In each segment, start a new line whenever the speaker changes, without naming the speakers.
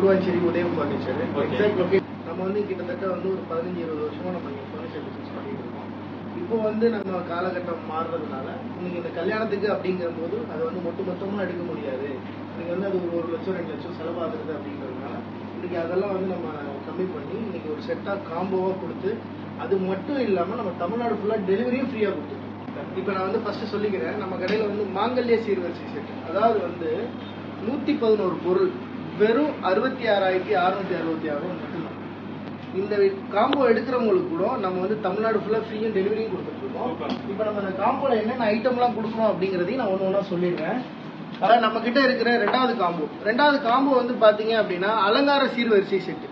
குருவாஞ்சேரி உதயம் furniture. Exact location நம்ம வந்து கிட்டத்தட்ட வந்து ஒரு பதினஞ்சு இருபது வருஷமா நம்ம இங்கே ஃபர்னிச்சர் பிசினஸ் பண்ணிட்டு இருக்கோம். இப்போ வந்து நம்ம காலகட்டம் மாறுறதுனால இன்னைக்கு இந்த கல்யாணத்துக்கு அப்படிங்கும்போது அதை வந்து மொத்த மொத்தமாக எடுக்க முடியாது. இன்னைக்கு வந்து அது ஒரு ஒரு லட்சம் ரெண்டு லட்சம் செலவாகுது அப்படிங்கிறதுனால இன்னைக்கு அதெல்லாம் வந்து நம்ம கம்மி பண்ணி இன்னைக்கு ஒரு செட்டாக காம்போவாக கொடுத்து அது மட்டும் இல்லாமல் நம்ம தமிழ்நாடு ஃபுல்லாக டெலிவரியும் ஃப்ரீயாக கொடுத்துருக்கோம். இப்போ நான் வந்து ஃபர்ஸ்ட் சொல்லிக்கிறேன் நம்ம கடையில் வந்து மாங்கல்ய சீர்வரிசை செட் அதாவது வந்து நூற்றி பதினோரு பொருள். வெறும் அறுபத்தி ஆறாயிரத்தி அறுநூத்தி அறுபத்தி ஆறு ரூபா மட்டும்தான். இந்த காம்போ எடுக்கிறவங்களுக்கு கூட நம்ம வந்து தமிழ்நாடு ஃபுல்லாக ஃப்ரீயும் டெலிவரியும் கொடுத்துட்ருக்கோம் இப்போ நம்ம இந்த காம்போல என்னென்ன ஐட்டம்லாம் கொடுக்கணும் அப்படிங்கிறதையும் நான் ஒன்று ஒன்றா சொல்லிடுறேன். அதாவது நம்ம கிட்ட இருக்கிற ரெண்டாவது காம்போ ரெண்டாவது காம்போ வந்து பார்த்தீங்க அப்படின்னா அலங்கார சீர்வரிசை செட்டு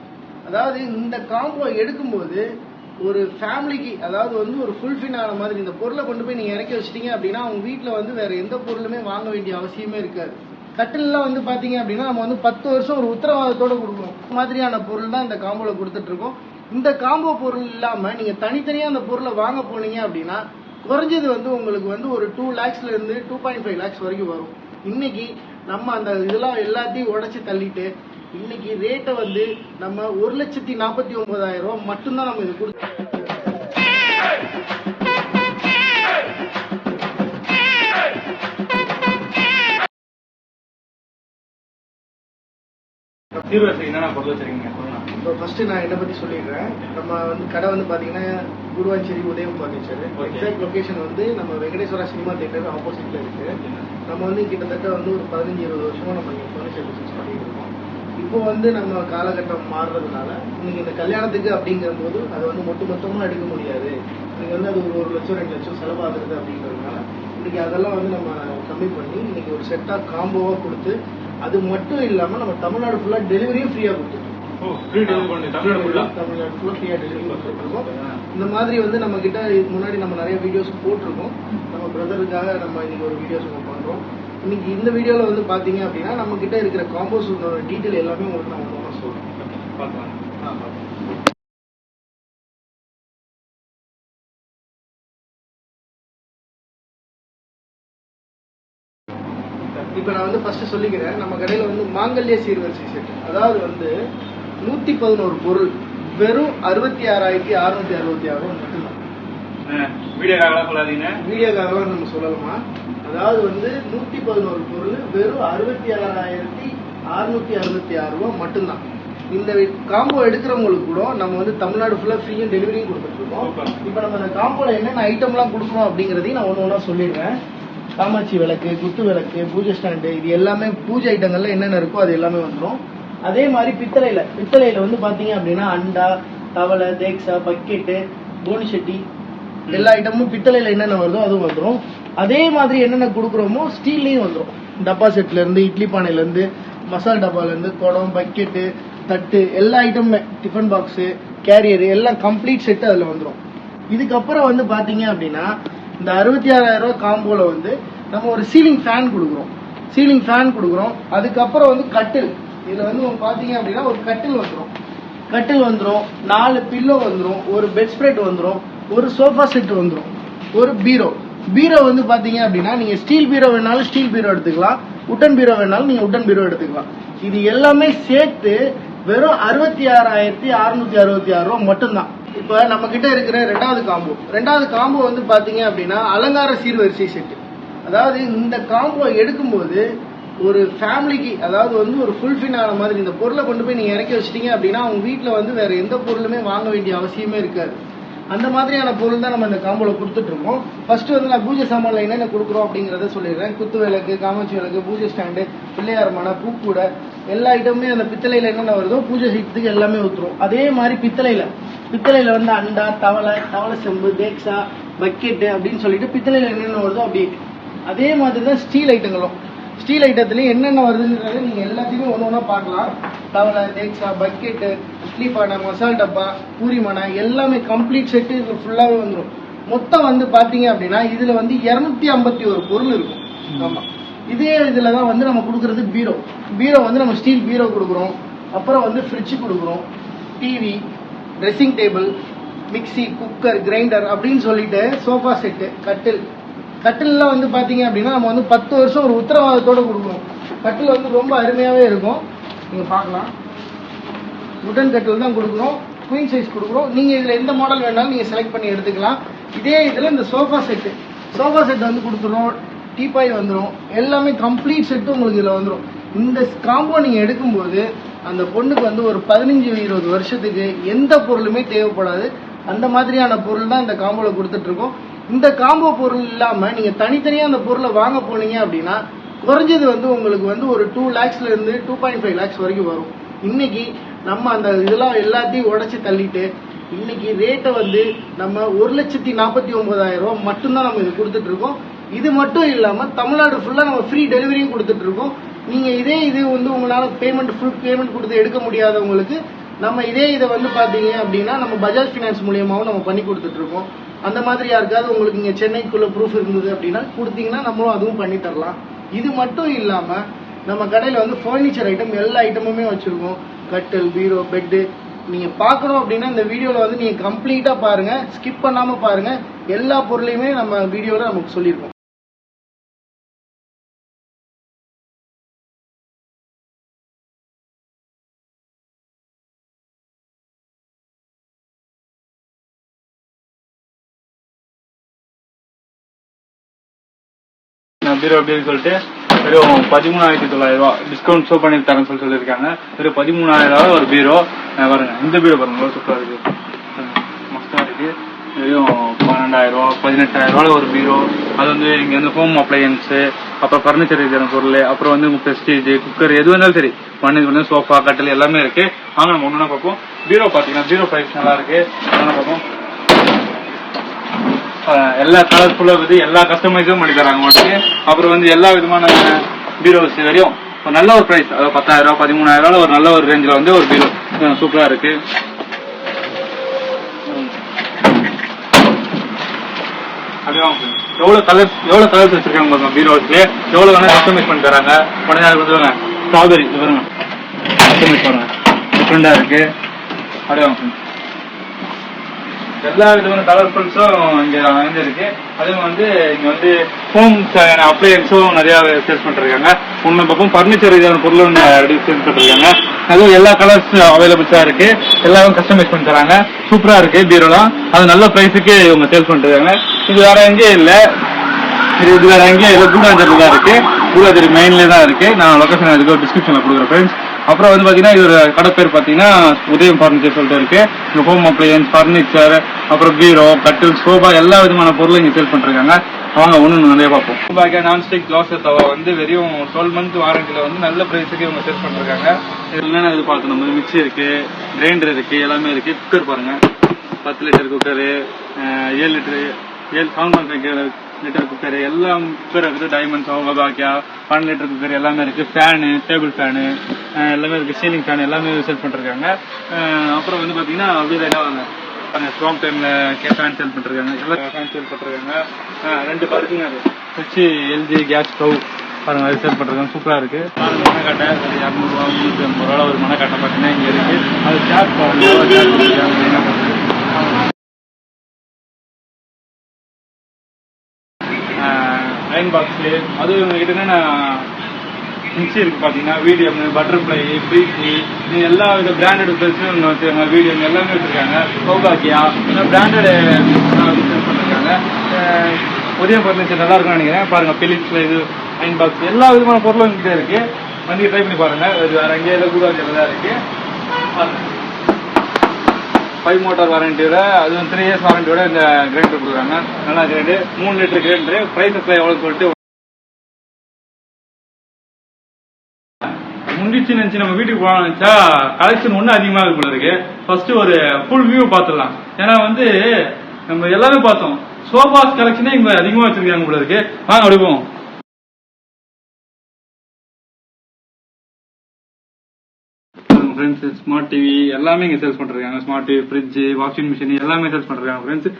அதாவது இந்த காம்போ எடுக்கும்போது ஒரு ஃபேமிலிக்கு அதாவது வந்து ஒரு ஃபுல்ஃபில் ஆன மாதிரி இந்த பொருளை கொண்டு போய் நீங்கள் இறக்கி வச்சிட்டீங்க அப்படின்னா அவங்க வீட்டில் வந்து வேற எந்த பொருளுமே வாங்க வேண்டிய அவசியமே இருக்காது. கட்டில்லாம் வந்து பார்த்தீங்க அப்படின்னா நம்ம வந்து பத்து வருஷம் ஒரு உத்தரவாதத்தோடு கொடுக்குறோம் மாதிரியான பொருள் தான் இந்த காம்போவில் கொடுத்துட்ருக்கோம். இந்த காம்போ பொருள் இல்லாமல் நீங்கள் தனித்தனியாக அந்த பொருளை வாங்க போனீங்க அப்படின்னா குறைஞ்சது வந்து உங்களுக்கு வந்து ஒரு டூ லேக்ஸ்லேருந்து டூ பாயிண்ட் ஃபைவ் லேக்ஸ் வரைக்கும் வரும். இன்னைக்கு நம்ம அந்த இதெல்லாம் எல்லாத்தையும் உடச்சி தள்ளிட்டு இன்னைக்கு ரேட்டை வந்து நம்ம ஒரு லட்சத்தி நாற்பத்தி ஒன்பதாயிரம் ரூபா மட்டும்தான் நம்ம இது கொடுத்து
சீர்வரிசை என்னென்ன பொருள் வச்சிருக்கீங்க? சொல்லுங்க.
இப்போ ஃபர்ஸ்ட் நான் என்னை பத்தி சொல்லிடுறேன். நம்ம வந்து கடை வந்து பாத்தீங்கன்னா குருவாஞ்சேரி உதயம் ஃபர்னிச்சர். எக்ஸாக்ட் லொகேஷன் வந்து நம்ம வெங்கடேஸ்வரா சினிமா தியேட்டர் ஆப்போசிட்ல இருக்கு. நம்ம வந்து கிட்டத்தட்ட வந்து ஒரு பதினஞ்சு இருபது வருஷமா நம்ம இங்கே ஃபர்னிச்சர் பிசினஸ் பண்ணிட்டு இருக்கோம். இப்போ வந்து நம்ம காலகட்டம் மாறுறதுனால இன்னைக்கு இந்த கல்யாணத்துக்கு அப்படிங்கும்போது அதை வந்து மொத்த மொத்தமாக எடுக்க முடியாது. இன்னைக்கு வந்து அது ஒரு ஒரு லட்சம் ரெண்டு லட்சம் செலவாகுது அப்படிங்கிறதுனால இன்னைக்கு அதெல்லாம் வந்து நம்ம கம்மி பண்ணி இன்னைக்கு ஒரு செட்டாக காம்போவாக கொடுத்து அது மட்டும் இல்லாமல் நம்ம தமிழ்நாடு ஃபுல்லாக டெலிவரியும் ஃப்ரீயாக கொடுத்துருக்கோம்.
தமிழ்நாடு ஃபுல்லா
ஃப்ரீயாக டெலிவரி கொடுத்துருக்கோம். இந்த மாதிரி வந்து நம்ம கிட்ட முன்னாடி நம்ம நிறைய வீடியோஸ் போட்டிருக்கோம். நம்ம பிரதருக்காக நம்ம இன்னைக்கு ஒரு வீடியோஸ் நம்ம பண்றோம். இன்னைக்கு இந்த வீடியோல வந்து பாத்தீங்க அப்படின்னா நம்ம கிட்ட இருக்கிற காம்போஸ் டீட்டெயில் எல்லாமே உங்களுக்கு நான் ஒன்று சொல்றேன்.
பார்க்கலாம்.
வந்து ஃபர்ஸ்ட் சொல்லிக்கிறேன். நம்ம கடையில் வந்து மாங்கல்ய சீர்வரிசை செட் அதாவது வந்து நூற்றி பதினோரு பொருள் வெறும் அறுபத்தி ஆறாயிரத்தி அறுநூத்தி அறுபத்தி ஆறு ரூபா மட்டும்தான்.
வீடியோக்காகலாம் சொல்லாதீங்க.
வீடியோக்காகலாம் நம்ம சொல்லலாமா? அதாவது வந்து நூற்றி பதினோரு பொருள் வெறும் அறுபத்தி ஆறாயிரத்தி அறுநூத்தி அறுபத்தி ஆறு ரூபா மட்டும்தான். இந்த காம்போ எடுக்கிறவங்களுக்கு கூட நம்ம வந்து தமிழ்நாடு ஃபுல்லாக ஃப்ரீயும் டெலிவரியும் கொடுத்துட்ருக்கோம். இப்போ நம்ம இந்த காம்போல என்னென்ன ஐட்டம்லாம் கொடுக்கணும் அப்படிங்கிறதையும் நான் ஒன்று ஒன்றா சொல்லிடுறேன். காமாட்சி விளக்கு குத்து விளக்கு பூஜை ஸ்டாண்டு இது எல்லாமே பூஜை ஐட்டங்கள்ல என்னென்ன இருக்கோ அது எல்லாமே வந்துடும் அதே மாதிரி பித்தளையில பித்தளையில வந்து பாத்தீங்க அப்படின்னா அண்டா தவளை தேக்ஸா பக்கெட்டு கோனி சட்டி எல்லா ஐட்டமும் பித்தளையில என்னென்ன வருதோ அதுவும் வந்துடும் அதே மாதிரி என்னென்ன கொடுக்குறோமோ ஸ்டீல்லையும் வந்துடும் டப்பா செட்ல இருந்து இட்லி பானையில இருந்து மசால் டப்பால இருந்து குடம் பக்கெட்டு தட்டு எல்லா ஐட்டமுமே டிஃபன் பாக்ஸு கேரியர் எல்லாம் கம்ப்ளீட் செட் அதில் வந்துடும் இதுக்கப்புறம் வந்து பாத்தீங்க அப்படின்னா இந்த அறுபத்தி ஆறாயிரம் ரூபாய் காம்போல வந்து நம்ம ஒரு சீலிங் ஃபேன் கொடுக்குறோம். சீலிங் ஃபேன் கொடுக்குறோம். அதுக்கப்புறம் வந்து கட்டில் இதுல வந்து உங்களுக்கு பாத்தீங்க அப்படின்னா ஒரு கட்டில் வந்துடும் கட்டில் வந்துடும் நாலு பில்லோ வந்துடும் ஒரு பெட் ஸ்ப்ரெட் வந்துடும் ஒரு சோஃபா செட் வந்துடும் ஒரு பீரோ பீரோ வந்து பாத்தீங்க அப்படின்னா நீங்க ஸ்டீல் பீரோ வேணாலும் ஸ்டீல் பீரோ எடுத்துக்கலாம். உட்டன் பீரோ வேணாலும் நீங்க உட்டன் பீரோ எடுத்துக்கலாம். இது எல்லாமே சேர்த்து வெறும் அறுபத்தி ஆறாயிரத்தி அறுநூத்தி அறுபத்தி ஆறு ரூபா மட்டும்தான். இப்ப நம்ம கிட்ட இருக்கிற ரெண்டாவது காம்போ ரெண்டாவது காம்போ வந்து பாத்தீங்க அப்படின்னா அலங்கார சீர்வரிசை செட்டு அதாவது இந்த காம்போ எடுக்கும்போது ஒரு ஃபேமிலிக்கு அதாவது வந்து ஒரு ஃபுல்ஃபின் ஆன மாதிரி இந்த பொருளை கொண்டு போய் நீங்க இறக்கி வச்சிட்டீங்க அப்படின்னா அவங்க வீட்டில் வந்து வேற எந்த பொருளுமே வாங்க வேண்டிய அவசியமே இருக்காது. அந்த மாதிரியான பொருள் தான் நம்ம இந்த காம்போல கொடுத்துட்டு இருக்கோம். ஃபர்ஸ்ட் வந்து நான் பூஜை சாமான்ல என்னென்ன கொடுக்குறோம் அப்படிங்கறத சொல்லிடுறேன். குத்து விளக்கு காமாட்சி விளக்கு பூஜை ஸ்டாண்டு பிள்ளையார் மனை பூக்கூடை எல்லா ஐட்டமுமே அந்த பித்தளையில என்னென்ன வருதோ பூஜை செய்யறதுக்கு எல்லாமே ஊத்துரும் அதே மாதிரி பித்தளையில பித்தளையில வந்து அண்டா தவளை தவளை செம்பு தேக்ஸா பக்கெட்டு அப்படின்னு சொல்லிட்டு பித்தளையில என்னென்ன வருதோ அப்படி அதே மாதிரி தான் ஸ்டீல் ஐட்டங்களும் ஸ்டீல் ஐட்டத்துலயும் என்னென்ன வருதுன்றத நீங்க எல்லாத்தையுமே ஒன்று ஒன்றா பார்க்கலாம். தவளை தேக்ஸா பக்கெட்டு இட்லி பானை மசால் டப்பா பூரி மனை எல்லாமே கம்ப்ளீட் செட்டு இது ஃபுல்லாகவே வந்துடும் மொத்தம் வந்து பார்த்தீங்க அப்படின்னா இதுல வந்து இரநூத்தி ஐம்பத்தி ஒரு பொருள் இருக்கும். ஆமா. இதே இதுல தான் வந்து நம்ம கொடுக்கறது பீரோ. பீரோ வந்து நம்ம ஸ்டீல் பீரோ கொடுக்குறோம். அப்புறம் வந்து ஃப்ரிட்ஜ் கொடுக்குறோம். TV dressing table mixie cooker grinder அப்படின்னு சொல்லிட்டு சோஃபா செட்டு கட்டில். கட்டில்லாம் வந்து பார்த்தீங்க அப்படின்னா நம்ம வந்து பத்து வருஷம் ஒரு உத்தரவாதத்தோட கொடுக்குறோம் கட்டில் வந்து ரொம்ப அருமையாகவே இருக்கும். நீங்கள் பார்க்கலாம். உடன் கட்டில் தான் கொடுக்குறோம். குயின் சைஸ் கொடுக்குறோம். நீங்கள் இதில் எந்த மாடல் வேணாலும் நீங்கள் செலக்ட் பண்ணி எடுத்துக்கலாம். இதே இதில் இந்த சோஃபா செட்டு சோஃபா செட் வந்து கொடுத்துரும் டீபாய் வந்துடும் எல்லாமே கம்ப்ளீட் செட்டு உங்களுக்கு இதில் வந்துடும் இந்த காம்போ நீங்கள் எடுக்கும்போது அந்த பொண்ணுக்கு வந்து ஒரு பதினஞ்சு இருபது வருஷத்துக்கு எந்த பொருளுமே தேவைப்படாது. அந்த மாதிரியான பொருள் தான் இந்த காம்போவில் கொடுத்துட்டு இருக்கோம் இந்த காம்போ பொருள் இல்லாமல் நீங்கள் தனித்தனியாக அந்த பொருளை வாங்க போனீங்க அப்படின்னா குறைஞ்சது வந்து உங்களுக்கு வந்து ஒரு டூ லேக்ஸ்லேருந்து டூ பாயிண்ட் ஃபைவ் லேக்ஸ் வரைக்கும் வரும். இன்னைக்கு நம்ம அந்த இதெல்லாம் எல்லாத்தையும் உடச்சி தள்ளிட்டு இன்னைக்கு ரேட்டை வந்து நம்ம ஒரு லட்சத்தி நாற்பத்தி ஒன்பதாயிரம் ரூபா மட்டும்தான் நம்ம இது கொடுத்துட்டு இருக்கோம் இது மட்டும் இல்லாமல் தமிழ்நாடு ஃபுல்லாக நம்ம ஃப்ரீ டெலிவரியும் கொடுத்துட்டு நீங்கள் இதே இது வந்து உங்களால் பேமெண்ட் ஃபுல் பேமெண்ட் கொடுத்து எடுக்க முடியாதவங்களுக்கு நம்ம இதே இதை வந்து பார்த்தீங்க அப்படின்னா நம்ம பஜாஜ் ஃபினான்ஸ் மூலியமாகவும் நம்ம பண்ணி கொடுத்துட்ருக்கோம் அந்த மாதிரி யாருக்காவது உங்களுக்கு இங்கே சென்னைக்குள்ளே ப்ரூஃப் இருந்தது அப்படின்னா கொடுத்தீங்கன்னா நம்மளும் அதுவும் பண்ணி தரலாம். இது மட்டும் இல்லாமல் நம்ம கடையில் வந்து ஃபர்னிச்சர் ஐட்டம் எல்லா ஐட்டமுமே வச்சுருக்கோம். கட்டில் பீரோ பெட்டு நீங்கள் பார்க்கணும் அப்படின்னா இந்த வீடியோவில் வந்து நீங்கள் கம்ப்ளீட்டாக பாருங்கள் ஸ்கிப் பண்ணாமல் பாருங்கள் எல்லா பொருளையுமே நம்ம வீடியோவில் நமக்கு சொல்லியிருக்கோம்.
பீரோ அப்படின்னு சொல்லிட்டு வெறும் பதிமூணாயிரத்தி தொள்ளாயிரம் ரூபா டிஸ்கவுண்ட் ஷோ பண்ணி தரேன்னு சொல்லி சொல்லியிருக்காங்க. வெறும் பதிமூணாயிரம் ரூபா ஒரு பீரோ வருங்க பாருங்க இந்த பீரோ பாருங்க எவ்வளவு சூப்பராக இருக்கு. மஸ்டாக இருக்கு. வெறும் பன்னெண்டாயிரம் ரூபா பதினெட்டாயிரம் ரூபாய் ஒரு பீரோ அது வந்து இங்கே வந்து ஹோம் அப்ளையன்ஸு அப்புறம் ஃபர்னிச்சர் இருக்கிற பொருள் அப்புறம் வந்து உங்க பிரஸ்டீஜ் குக்கர் எது வந்தாலும் சரி. பண்ணி வந்து சோஃபா கட்டில் எல்லாமே இருக்கு. வாங்க நம்ம ஒன்று பார்ப்போம். பீரோ பார்த்தீங்கன்னா பீரோ ப்ரைஸ் நல்லா இருக்கு. பார்ப்போம்? எல்லா கலர்ஃபுல்லாக வந்து எல்லா கஸ்டமைஸும் பண்ணி தராங்க உங்களுக்கு. அப்புறம் வந்து எல்லா விதமான பீரோஸ் வரையும். ஒரு நல்ல ஒரு ப்ரைஸ் அதாவது பத்தாயிரம் பதிமூணாயிரம் ரூபாய் ஒரு நல்ல ஒரு ரேஞ்சில் வந்து ஒரு பீரோ சூப்பராக இருக்கு. அப்படியே வாங்க friends. எவ்வளவு கலர்ஸ் எவ்வளோ கலர்ஸ் வச்சிருக்காங்க பாருங்க பீரோஸ்ல எவ்வளோ வேணா கஸ்டமைஸ் பண்ணி தராங்க. உடனே அது கொடுத்துருவாங்க ஸ்ட்ராபெரி இது பாருங்க. கஸ்டமைஸ் பாருங்க டிஃப்ரெண்டாக இருக்கு. அப்படியே வாங்க. எல்லா விதமான கலர்ஃபுல்ஸும் இங்கே அமைஞ்சிருக்கு. அதுவும் வந்து இங்கே வந்து ஹோம் அப்ளையன்ஸும் நிறையா சேல்ஸ் பண்ணிருக்காங்க உண்மை பக்கம் ஃபர்னிச்சர் இதான பொருளும் சேல்ஸ் பண்ணிருக்காங்க அதுவும் எல்லா கலர்ஸ் அவைலபிள்ஸாக இருக்கு. எல்லாரும் கஸ்டமைஸ் பண்ணி தராங்க. சூப்பராக இருக்கு பீரோலாம். அது நல்ல ப்ரைஸுக்கு இவங்க சேல்ஸ் பண்ணிருக்காங்க இது வேற எங்கேயும் இல்லை. இது இது வேற எங்கேயும் இல்லை. கூடாஞ்சேரியில் தான் இருக்கு. கூடாஞ்சேரி மெயின்லேயே தான் இருக்கு. நான் லொக்கேஷன் அதுக்கு டிஸ்கிரிப்ஷனில் கொடுக்குறேன் ஃப்ரெண்ட்ஸ் அப்புறம் வந்து பாத்தீங்கன்னா இது ஒரு கடை பேர் பாத்தீங்கன்னா உதயம் ஃபர்னிச்சர் சொல்லிட்டு இருக்கு. இங்க ஹோம் அப்ளையன்ஸ் ஃபர்னிச்சர் அப்புறம் பீரோ கட்டில் சோபா எல்லா விதமான பொருளும் இங்க சேல் பண்ணிருக்காங்க. வாங்க ஒண்ணு நிறைய பார்ப்போம். பாக்கியா நான்ஸ்டிக் தோசை தவா வந்து வெறும் டுவெல் மந்த் வாரண்டில வந்து நல்ல பிரைஸுக்கு இவங்க சேல் பண்ணிருக்காங்க. என்னென்ன இது பார்க்கணும் நம்ம மிக்சி இருக்கு கிரைண்டர் இருக்கு எல்லாமே இருக்கு. குக்கர் பாருங்க. பத்து லிட்டர் குக்கரு ஏழு லிட்டரு ஏழு செவன் லிட்டர் குக்கர் எல்லாம் குக்கர் இருக்குது. டைமண்ட் அவங்க பாக்கியா பன்னெண்டு லிட்டர் குக்கர் எல்லாமே இருக்கு. ஃபேனு டேபிள் ஃபேனு எல்லாமே இருக்கு. சீலிங் ஃபேன் எல்லாமே சேல் பண்ணிருக்காங்க. அப்புறம் வந்து பாத்தீங்கன்னா அப்படியே என்ன ஸ்ட்ராங் டைம்ல ஃபேன் சேல் பண்ணிருக்காங்க. எல்லாம் ஃபேன் சேல் பண்ணிருக்காங்க. ரெண்டு பருக்குங்க அது வச்சு எல்ஜி கேஸ் ஸ்டவ் பாருங்க அது சேல் பண்றாங்க சூப்பரா இருக்கு. பாருங்க மணக்கட்டை இரநூறுவா முந்நூற்றி ஐம்பது ரூபா ஒரு மணக்கட்டை பார்த்தீங்கன்னா இங்க இருக்கு. அது சார்ஜ் பாருங்க சார்ஜ் பாக்ஸு அது எங்ககிட்ட என்னென்ன மிக்சி இருக்கு பார்த்தீங்கன்னா வீடியம் பட்டர்ஃப்ளை ப்ரீத்தி இது எல்லா வித பிராண்டட் ட்ரெஸ்ஸும் இங்கே வச்சுருக்காங்க வீடியம் எல்லாமே வச்சுருக்காங்க. சௌபாக்கியா பிராண்டட் பண்ணிருக்காங்க. அஹ் உதயம் ஃபர்னிச்சர் நல்லா இருக்கும்னு நினைக்கிறேன். பாருங்கள் பிலிப்ஸில் இது அயன் பாக்ஸ் எல்லா விதமான பொருளும் இங்கே இருக்குது வந்து ட்ரை பண்ணி பாருங்கள் வேறு எங்கேயாவது கூட தான் இருக்குது பாருங்கள் ஃபைவ் மோட்டார் வாரண்டியோட அதுவும் த்ரீ இயர்ஸ் வாரண்டியோட இந்த கிரைண்டர் கொடுக்குறாங்க. நல்லா கிரைண்டு மூணு லிட்டர் கிரைண்டர் ப்ரைஸ் எவ்வளவு சொல்லிட்டு முடிச்சு நினச்சி நம்ம வீட்டுக்கு போகலாம் நினைச்சா கலெக்ஷன் ஒன்றும் அதிகமாக இருக்கு போல இருக்கு. ஃபர்ஸ்ட் ஒரு ஃபுல் வியூ பார்த்துடலாம். ஏன்னா வந்து நம்ம எல்லாமே பார்த்தோம். சோஃபாஸ் கலெக்ஷனே இங்க அதிகமாக வச்சிருக்காங்க போல இருக்கு. வாங்க அப்படி போவோம். ஃப்ரெண்ட்ஸ் ஸ்மார்ட் டிவி எல்லாமே இங்கே சேல்ஸ் பண்ணிருக்காங்க smart TV fridge washing machine எல்லாமே சேல்ஸ் பண்ணிருக்காங்க ஃப்ரெண்ட்ஸ்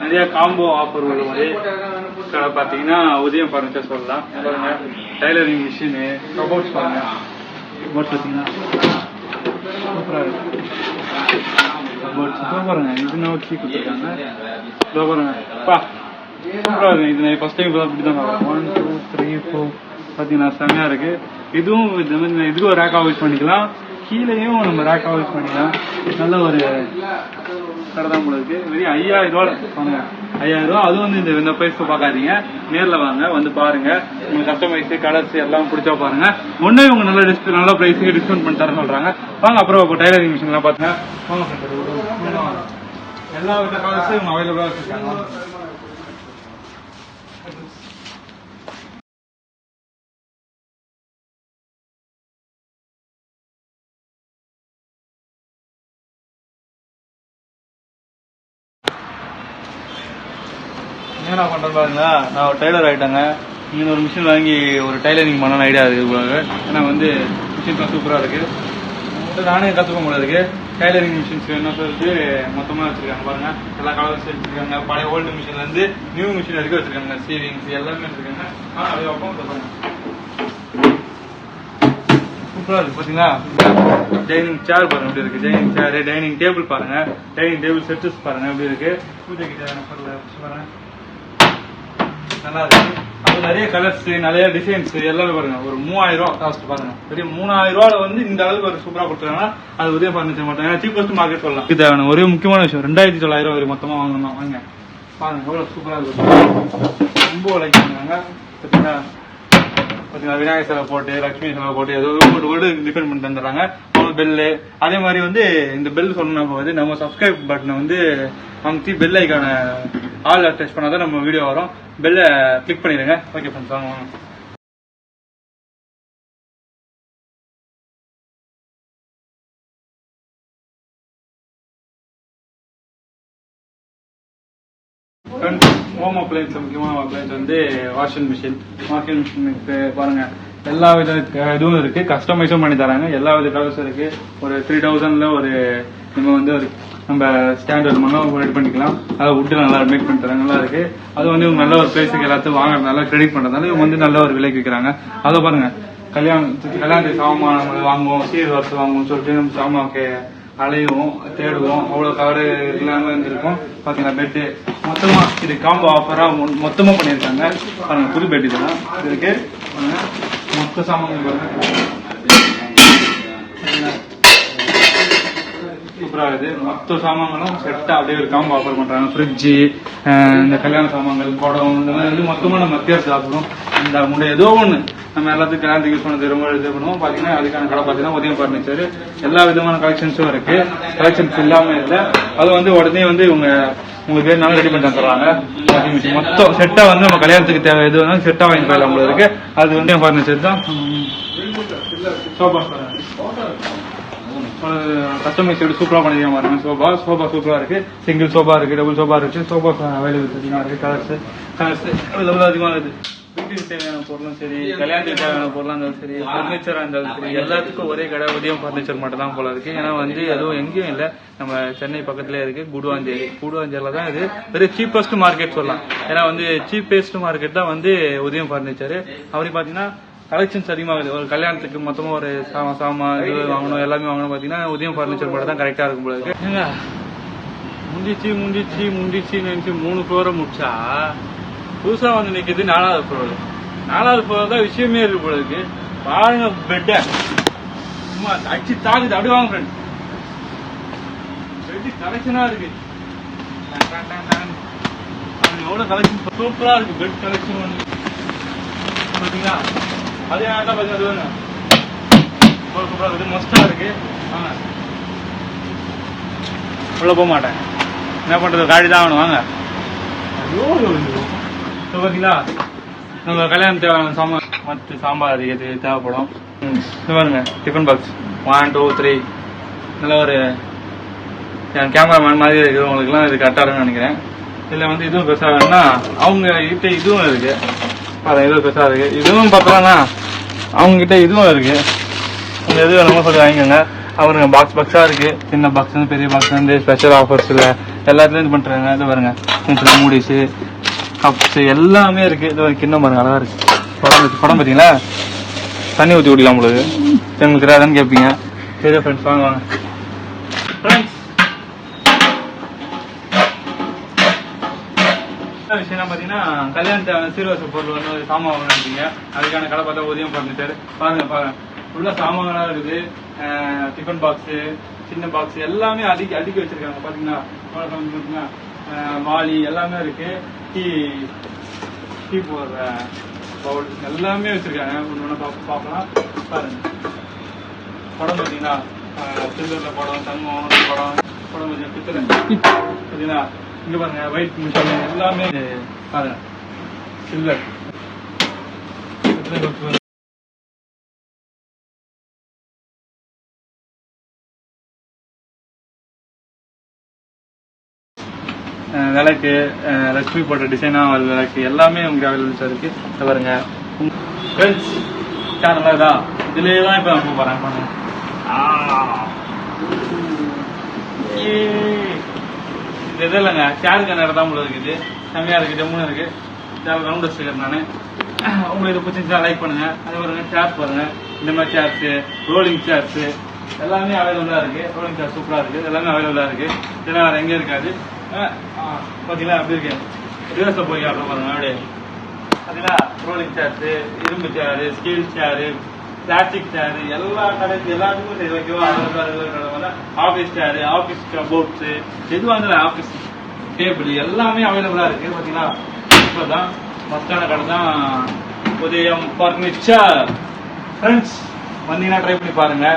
நிறைய காம்போ ஆஃபர் வரும் ஒரே கடை பார்த்தீங்கன்னா உதயம் ஃபர்னிச்சர் சொல்லலாம். பாருங்க டைலரிங் மிஷினு கபோர்ட்ஸ் பாருங்க. கபோர்ட்ஸ் பார்த்தீங்கன்னா சூப்பராக இருக்கு. பாருங்க இது நோக்கி கொடுத்துருக்காங்க. இதோ பாருங்க. இருக்கு. இது நான் ஃபர்ஸ்ட் டைம் இப்படி தான் ஒன் டூ த்ரீ ஃபோர் பார்த்தீங்கன்னா செம்மையாக இருக்குது இதுவும் இந்த மாதிரி இதுக்கும் ரேக்காக யூஸ் பண்ணிக்கலாம். கீழேயும் நம்ம ரேக் யூஸ் பண்ணிக்கலாம் நல்ல ஒரு கடை தான் போல இருக்கு. வெறும் ஐயாயிரம் ரூபா வாங்க. ஐயாயிரம் ரூபா அதுவும் வந்து இந்த இந்த பிரைஸ் பார்க்காதீங்க. நேர்ல வாங்க வந்து பாருங்க. உங்களுக்கு கஸ்டமைஸ் கலர்ஸ் எல்லாம் பிடிச்சா பாருங்க. ஒன்னே இவங்க நல்ல டிஸ்க் நல்ல பிரைஸுக்கு டிஸ்கவுண்ட் பண்ணி தரேன் சொல்றாங்க. வாங்க அப்புறம் இப்போ டைலரிங் மிஷின்லாம் எல்லாம் பாத்துங்க வாங்க எல்லா வித கலர்ஸும் இவங்க அவைலபிளா வச்சிருக்காங்க. என்ன பண்றேன் பாருங்களா? நான் ஒரு டைலர் ஆயிட்டேங்க. இங்க ஒரு மிஷின் வாங்கி ஒரு டைலரிங் பண்ணணும் ஐடியா இருக்கு ஏன்னா வந்து மிஷின்லாம் சூப்பரா இருக்கு. வந்து நானே கத்துக்க முடியாது டைலரிங் மிஷின்ஸ் வேணும் சொல்லிட்டு மொத்தமா வச்சிருக்காங்க பாருங்க. எல்லா கலர்ஸ் வச்சிருக்காங்க. பழைய ஓல்டு மிஷின்ல இருந்து நியூ மிஷின் வரைக்கும் வச்சிருக்காங்க. சீவிங்ஸ் எல்லாமே வச்சிருக்காங்க. ஆனால் அது அப்போ சொல்லுங்க சூப்பரா இருக்கு டைனிங் சேர் பாருங்க எப்படி இருக்குது டைனிங் சேரு டைனிங் டேபிள் பாருங்க. டைனிங் டேபிள் செட்டஸ் பாருங்க எப்படி இருக்கு? பூஜைக்கு தேவையான பொருள் பாருங்க. நல்லா இருக்கு அது நிறைய கலர்ஸ் நிறைய டிசைன்ஸ் எல்லாமே பாருங்க. ஒரு மூவாயிரம் ரூபா காஸ்ட் பாருங்க. பெரிய மூணாயிரம் ரூபால வந்து இந்த அளவுக்கு ஒரு சூப்பரா கொடுத்துருக்காங்கன்னா அது ஒரே ஃபர்னிச்சர் மட்டும். சீப்பஸ்ட் மார்க்கெட் சொல்லலாம். இது தேவையான ஒரே முக்கியமான விஷயம் ரெண்டாயிரத்தி தொள்ளாயிரம் ரூபாய் மொத்தமா வாங்கணும். வாங்க. பாருங்க எவ்வளவு சூப்பரா இருக்கு. ரொம்ப உழைக்கிறாங்க பார்த்தீங்களா பார்த்தீங்கன்னா விநாயகர் சிலை போட்டு லட்சுமி சிலை போட்டு ஏதோ ஒரு வீடு டிபெண்ட் பண்ணி தந்துடுறாங்க பெல்லு அதே மாதிரி வந்து இந்த பெல் சொன்னப்போ வந்து நம்ம சப்ஸ்கிரைப் பட்டனை வந்து அமுத்தி பெல் ஐக்கான ஆல் டச் பண்ணாதான் நம்ம வீடியோ வரும். பெல்லை கிளிக் பண்ணிடுங்க. ஓகே ஃப்ரெண்ட்ஸ் வாங்க வாங்க. ஹோம் அப்ளைன்ஸ் முக்கியமான அப்ளைன்ஸ் வந்து வாஷிங் மிஷின் வாஷிங் மிஷினுக்கு பாருங்க. எல்லா வித இதுவும் இருக்கு. கஸ்டமைஸும் பண்ணி தராங்க. எல்லா வித கலர்ஸும் இருக்கு. ஒரு த்ரீ தௌசண்ட்ல ஒரு நம்ம வந்து ஒரு நம்ம ஸ்டாண்டர்ட் மனம் ரெடி பண்ணிக்கலாம். அதை விட்டு நல்லா மேக் பண்ணி தராங்க. நல்லா இருக்கு. அது வந்து இவங்க நல்ல ஒரு பிளேஸுக்கு எல்லாத்தையும் வாங்குறதுனால கிரெடிட் பண்றதுனால இவங்க வந்து நல்ல ஒரு விலைக்கு விற்கிறாங்க அதை பாருங்க. கல்யாணத்துக்கு கல்யாணத்துக்கு சாமான் வாங்குவோம். சீர் வரிசை வாங்குவோம் சொல்லிட்டு நம்ம சாமான் அலையுவோம் தேடுவோம். அவ்வளவு கவர் இல்லாம இருந்திருக்கும். பாத்தீங்களா பெட்டு மொத்தமா இது காம்போ ஆஃபரா மொத்தமா பண்ணிருக்காங்க பாருங்க புது பெட் இதெல்லாம் இது இருக்கு. மொத்த சாமான் பாருங்க. சூப்பரா இருக்குது. மொத்த சாமான்களும் செட்டா அப்படியே ஒரு ஆஃபர் பண்றாங்க. ஃப்ரிட்ஜ் இந்த கல்யாண சாமான்கள் குடம் இந்த மாதிரி வந்து மொத்தமா நம்ம வித்தியாசம் சாப்பிடும் இந்த முன்னே ஏதோ ஒண்ணு. நம்ம எல்லாத்துக்கும் கல்யாணத்துக்கு யூஸ் பண்ணது ரொம்ப இது பண்ணுவோம். பாத்தீங்கன்னா அதுக்கான கடை பாத்தீங்கன்னா உதயம் பர்னிச்சர் எல்லா விதமான கலெக்ஷன்ஸும் இருக்கு. கலெக்ஷன்ஸ் இல்லாம இல்லை. அது வந்து உடனே வந்து இவங்க உங்களுக்கு வேணாலும் ரெடி பண்ணி தந்துடுறாங்க மொத்தம் செட்டா வந்து நம்ம கல்யாணத்துக்கு தேவை எது வேணாலும் செட்டா வாங்கி போயிடலாம் உங்களுக்கு. அது வந்து பர்னிச்சர் தான். சோபா கஸ்டமைஸ் எப்படி சூப்பராக பண்ணிருக்காங்க பாருங்க. சோபா சோபா சூப்பராக இருக்கு. சிங்கிள் சோபா இருக்கு டபுள் சோபா இருக்கு. சோபா அவைலபிள் அதிகமாக இருக்கு கலர்ஸ் கலர்ஸ் அவைலபிள் அதிகமாக இருக்கு வீட்டுக்கு தேவையான பொருளும் சரி கல்யாணத்துக்கு தேவையான பொருளாக இருந்தாலும் சரி ஃபர்னிச்சராக இருந்தாலும் சரி எல்லாத்துக்கும் ஒரே கடை உதயம் ஃபர்னிச்சர் மட்டும் தான் போல இருக்கு. ஏன்னா வந்து அதுவும் எங்கேயும் இல்லை. நம்ம சென்னை பக்கத்துல இருக்கு குடுவாஞ்சேரி. குடுவாஞ்சேரியில தான் இது வெரி சீப்பஸ்ட் மார்க்கெட் சொல்லலாம். ஏன்னா வந்து சீப்பஸ்ட் மார்க்கெட் தான் வந்து உதயம் ஃபர்னிச்சர் அப்படி பார்த்தீங்கன்னா கலெக்ஷன்ஸ் அதிகமாகுது ஒரு கல்யாணத்துக்கு மொத்தமா ஒரு சாமா சாமா இது வாங்கணும் எல்லாமே வாங்கணும் பாத்தீங்கன்னா உதயம் ஃபர்னிச்சர் மட்டும் தான் கரெக்டா இருக்கும் போல இருக்கு. முந்திச்சு முந்திச்சு முந்திச்சு நினைச்சு மூணு ஃப்ளோரை முடிச்சா புதுசா வந்து நிக்குது நாலாவது ஃப்ளோர் நாலாவது ஃப்ளோர் தான் விஷயமே இருக்கு போல இருக்கு. பாருங்க பெட்ட சும்மா அடிச்சு தாக்குது அப்படி வாங்க ஃப்ரெண்ட் பெட் கலெக்ஷனா இருக்கு. டன், எவ்வளவு கலெக்ஷன் சூப்பரா இருக்கு பெட் கலெக்ஷன் வந்து. பாத்தீங்களா அதே ஆட்டா அது வேணும் ஒரு சூப்பரா இருக்குது மஸ்டா வாங்க. உள்ளே போக மாட்டேன். என்ன பண்ணுறது காடி தான் ஆகணும். வாங்க. ஐயோ இப்போ நம்ம கல்யாணம் தேவையான சாம்பார் மற்ற சாம்பார் இது தேவைப்படும்? ம், இது பாருங்க. Tiffin box one two three நல்ல ஒரு என் கேமராமேன் மாதிரி இருக்கிறவங்களுக்குலாம் இது கரெக்டாக இருக்கும்னு நினைக்கிறேன். இதில் வந்து இதுவும் பெருசாக வேணும்னா அவங்க கிட்ட இதுவும் இருக்குது பாருங்க இதுவும் பெருசாக இருக்கு இதுவும் பார்த்தோம்னா அவங்க கிட்ட இதுவும் இருக்கு. இந்த எது வேணுமோ சொல்லி வாங்கிக்கோங்க. அவருங்க பாக்ஸ் பாக்ஸாக இருக்கு. சின்ன பாக்ஸ் பெரிய பாக்ஸ் வந்து ஸ்பெஷல் ஆஃபர்ஸில் எல்லாத்துலேயும் இது பண்ணுறாங்க இது பாருங்க. சின்ன மூடிஸு கப்ஸ் எல்லாமே இருக்கு. இது ஒரு கிண்ணம் பாருங்க அழகா இருக்கு. படம் படம் பார்த்தீங்களா தண்ணி ஊற்றி குடிக்கலாம் உங்களுக்கு எங்களுக்கு தெரியாதான்னு கேட்பீங்க சரி ஃப்ரெண்ட்ஸ் வாங்க வாங்க. ஃப்ரெண்ட்ஸ் என்ன பாத்தீங்கன்னா கல்யாணத்தை சீர்வரிசை பொருள் வந்து சாமான் வாங்கினீங்க அதுக்கான கடை பார்த்தா உதயம் ஃபர்னிச்சர் பாருங்க பாருங்க உள்ள சாமான்லாம் இருக்குது. டிஃபன் பாக்ஸ் சின்ன பாக்ஸ் எல்லாமே அடுக்கி அடுக்கி வச்சிருக்காங்க. பாத்தீங்கன்னா உள்ள வாளி எல்லாமே இருக்கு. டீ டீ போடுற பவுல் எல்லாமே வச்சிருக்காங்க. ஒன்று ஒன்று பார்க்க பார்க்கலாம் பாருங்க. படம் பார்த்தீங்கன்னா சில்வரில் படம் தங்கம் படம் படம் கொஞ்சம் பித்தளை. பார்த்தீங்கன்னா இங்கே பாருங்க ஒயிட் மிஷின் எல்லாமே பாருங்க சில்வர் விளக்கு அஹ் லட்சுமி போட்ட டிசைனா விளக்கு எல்லாமே உங்களுக்கு அவைலபிள்ஸ் இருக்கு. இதை பாருங்க. ஃப்ரெண்ட்ஸ் சேனல் இதா இதுலயே தான் இப்போ நம்ம போறேன் பாருங்க ஆ. இது இல்லைங்க. சேருக்கு நேரம் தான் உங்களுக்கு இருக்குது. செம்மையாக இருக்குது ஜம்முன்னு இருக்குது சேர் ரவுண்ட் வச்சுக்கிறேன் நான் உங்களுக்கு இதை பிடிச்சிருந்தா லைக் பண்ணுங்கள் அதே பாருங்க சேர்ஸ் பாருங்கள் இந்த மாதிரி சேர்ஸு ரோலிங் சேர்ஸு எல்லாமே அவைலபிளாக இருக்குது ரோலிங் சேர் சூப்பராக இருக்குது எல்லாமே அவைலபிளாக இருக்குது இதெல்லாம் வேறு எங்கே இருக்காது பார்த்தீங்களா அப்படி இருக்கு ரிவர்ஸில் போய் காட்டுறேன் பாருங்க அப்படியே பாத்தீங்களா ரோலிங் சேர்ஸு இரும்பு சேரு ஸ்டீல் சேரு பிளாஸ்டிக் சேரு எல்லா கடைக்கு எல்லாத்துக்கும் சரி ஓகேவா ஆஃபீஸ் சேரு ஆஃபீஸ் போட்ஸ் எதுவாக இருந்தாலும் ஆஃபீஸ் டேபிள் எல்லாமே அவைலபிளா இருக்கு. பாத்தீங்களா? இப்பதான் மஸ்டான கடை தான் உதயம் பர்னிச்சர் ஃப்ரெண்ட்ஸ் வந்தீங்கன்னா ட்ரை பண்ணி பாருங்க.